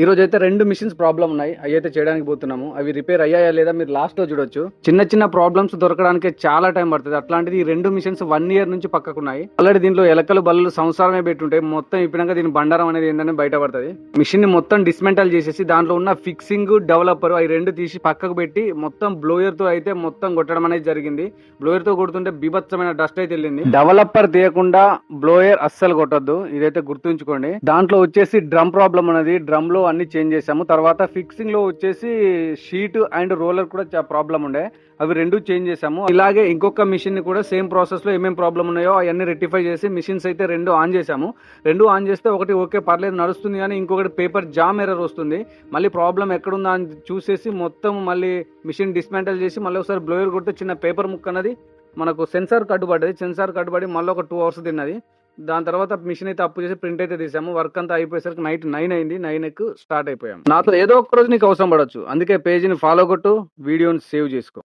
ఈ రోజు అయితే రెండు మిషన్స్ ప్రాబ్లం ఉన్నాయి. అవి అయితే చేయడానికి పోతున్నాము. అవి రిపేర్ అయ్యాయా లేదా మీరు లాస్ట్లో చూడొచ్చు. చిన్న చిన్న ప్రాబ్లమ్స్ దొరకడానికి చాలా టైం పడుతుంది. అట్లాంటిది ఈ రెండు మిషన్స్ వన్ ఇయర్ నుంచి పక్కకున్నాయి. ఆల్రెడీ దీంట్లో ఎలకలు బల్లలు సంవత్సరమే పెట్టుంటాయి మొత్తం ఇప్పినాక దీని బండారం అనేది ఏంటనే బయటపడుతుంది. మిషన్ని మొత్తం డిస్మెంటల్ చేసేసి దాంట్లో ఉన్న ఫిక్సింగ్ డెవలపర్ అవి రెండు తీసి పక్కకు పెట్టి మొత్తం బ్లోయర్తో అయితే మొత్తం కొట్టడం అనేది జరిగింది. బ్లోయర్తో కొడుతుంటే బీభత్సమైన డస్ట్ అయితే వెళ్ళింది. డెవలపర్ తీయకుండా బ్లోయర్ అస్సలు కొట్టొద్దు. ఇదైతే గుర్తుంచుకోండి. దాంట్లో వచ్చేసి డ్రమ్ ప్రాబ్లం అనేది డ్రమ్లో అన్ని చేంజ్ చేసాము తర్వాత ఫిక్సింగ్లో వచ్చేసి షీట్ అండ్ రోలర్ కూడా ప్రాబ్లం ఉండే. అవి రెండు చేంజ్ చేసాము ఇలాగే ఇంకొక మిషన్ని కూడా సేమ్ ప్రాసెస్లో ఏమేమి ప్రాబ్లం ఉన్నాయో అవన్నీ రెక్టిఫై చేసి మిషన్స్ అయితే రెండు ఆన్ చేసాము రెండు ఆన్ చేస్తే ఒకటి ఓకే పర్లేదు నడుస్తుంది కానీ ఇంకొకటి పేపర్ జామ్ ఎర్రర్ వస్తుంది. మళ్ళీ ప్రాబ్లం ఎక్కడుందా అని చూసేసి మొత్తం మళ్ళీ మిషన్ డిస్మాంటల్ చేసి మళ్ళీ ఒకసారి బ్లోయర్ కొడితే చిన్న పేపర్ ముక్క అన్నది మనకు సెన్సార్ కట్టుబడ్డది. సెన్సార్ కట్టుబడి మళ్ళీ ఒక టూ అవర్స్ తిన్నది. దాని తర్వాత మిషన్ అయితే అప్పు చేసి ప్రింట్ అయితే తీసాము. వర్క్ అంతా అయిపోయేసరికి నైట్ నైన్ అయింది. నైన్కు స్టార్ట్ అయిపోయాము నాతో ఏదో ఒక రోజు నీకు అవసరం పడవచ్చు అందుకే పేజీని ఫాలో కొట్టు వీడియోని సేవ్ చేసుకో.